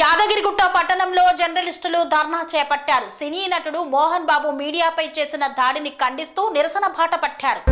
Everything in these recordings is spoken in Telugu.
యాదగిరిగుట్ట పట్టణంలో జర్నలిస్టులు ధర్నా చేపట్టారు. సినీ నటుడు మోహన్ బాబు మీడియాపై చేసిన దాడిని ఖండిస్తూ నిరసన బాట పట్టారు.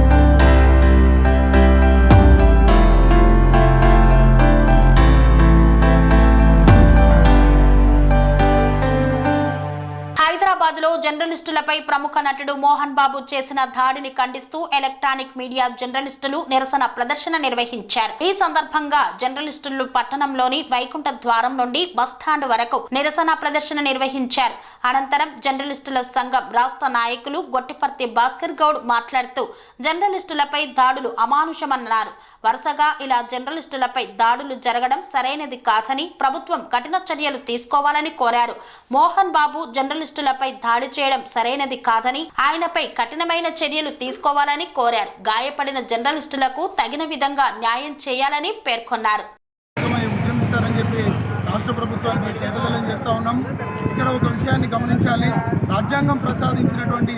జర్నలిస్టులపై ప్రముఖ నటుడు మోహన్ బాబు చేసిన దాడిని ఖండిస్తూ ఎలక్ట్రానిక్ మీడియా జర్నలిస్టులు నిరసన ప్రదర్శన నిర్వహించారు. ఈ సందర్భంగా జర్నలిస్టులు పట్టణంలోని వైకుంఠ ద్వారం నుండి బస్టాండ్ వరకు నిరసన ప్రదర్శన నిర్వహించారు. అనంతరం జర్నలిస్టుల సంఘం రాష్ట్ర నాయకులు గొట్టిపర్తి భాస్కర్ గౌడ్ మాట్లాడుతూ జర్నలిస్టులపై దాడులు అమానుషమన్నారు. వరుసగా ఇలా జర్నలిస్టులపై దాడులు జరగడం సరైనది కాదని ప్రభుత్వం కఠిన చర్యలు తీసుకోవాలని కోరారు. మోహన్ బాబు జర్నలిస్టులపై దాడి చేయడం సరైనది కాదని ఆయనపై కఠినమైన చర్యలు తీసుకోవాలని కోరారు. గాయపడిన జర్నలిస్టులకు తగిన విధంగా న్యాయం చేయాలని పేర్కొన్నారు. రాష్ట్ర ప్రభుత్వానికి కేటదలం చేస్తూ ఉన్నాం. ఇక్కడ ఒక విషయాన్ని గమనించాలి. రాజ్యాంగం ప్రసాదించినటువంటి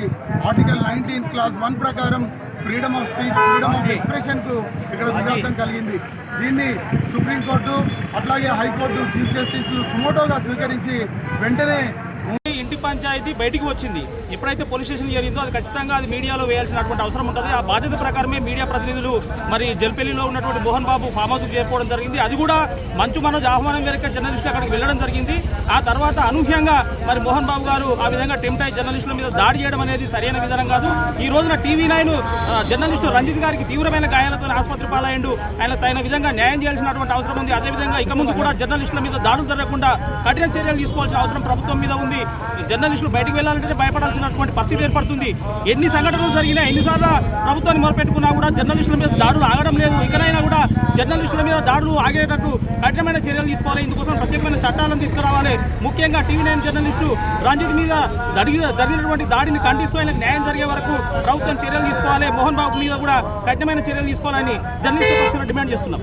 ఆర్టికల్ నైన్టీన్ క్లాస్ వన్ ప్రకారం freedom of speech freedom of ఎక్స్ప్రెషన్కు ఇక్కడ విఘాతం కలిగింది. దీన్ని సుప్రీంకోర్టు అట్లాగే హైకోర్టు చీఫ్ జస్టిస్లు సుమోటోగా స్వీకరించి వెంటనే ఇంటి పంచాయతీ బయటికి వచ్చింది. ఎప్పుడైతే పోలీస్ స్టేషన్ జరిగిందో అది ఖచ్చితంగా అది మీడియాలో వేయాల్సినటువంటి అవసరం ఉంటుంది. ఆ బాధ్యత ప్రకారమే మీడియా ప్రతినిధులు మరి జల్పల్లిలో ఉన్నటువంటి మోహన్ బాబు ఫామ్ హౌస్కి చేరుకోవడం జరిగింది. అది కూడా మంచు మనోజ్ ఆహ్వానం మేరకు జర్నలిస్టులు అక్కడికి వెళ్ళడం జరిగింది. ఆ తర్వాత అనూహ్యంగా మరి మోహన్ బాబు గారు ఆ విధంగా టెంప్ట్ జర్నలిస్టుల మీద దాడి చేయడం అనేది సరైన విధానం కాదు. ఈ రోజున టీవీ నైన్ జర్నలిస్టు రంజిత్ గారికి తీవ్రమైన గాయాలతో ఆసుపత్రి పాలయ్యండు. ఆయన తగిన విధంగా న్యాయం చేయాల్సినటువంటి అవసరం ఉంది. అదేవిధంగా ఇక ముందు కూడా జర్నలిస్టుల మీద దాడులు జరగకుండా కఠిన చర్యలు తీసుకోవాల్సిన అవసరం ప్రభుత్వం మీద ఉంది. జర్నలిస్టులు బయటకు వెళ్ళాలంటే భయపడాల్సినటువంటి పరిస్థితి ఏర్పడుతుంది. ఎన్ని సంఘటనలు జరిగినా ఎన్నిసార్లు ప్రభుత్వాన్ని మొదలుపెట్టుకున్నా కూడా జర్నలిస్టుల మీద దాడులు ఆగడం లేదు. ఇకనైనా కూడా జర్నలిస్టుల మీద దాడులు ఆగేటట్టు కఠినమైన చర్యలు తీసుకోవాలి. ఇందుకోసం ప్రత్యేకమైన చట్టాలను తీసుకురావాలి. ముఖ్యంగా టీవీ నైన్ జర్నలిస్టు రంజిత్ మీద జరిగి జరిగినటువంటి దాడిని ఖండిస్తూ ఆయనకు న్యాయం జరిగే వరకు ప్రభుత్వం చర్యలు తీసుకోవాలి. మోహన్ బాబు మీద కూడా కఠినమైన చర్యలు తీసుకోవాలని జర్నలిస్టు పక్షాన డిమాండ్ చేస్తున్నాం.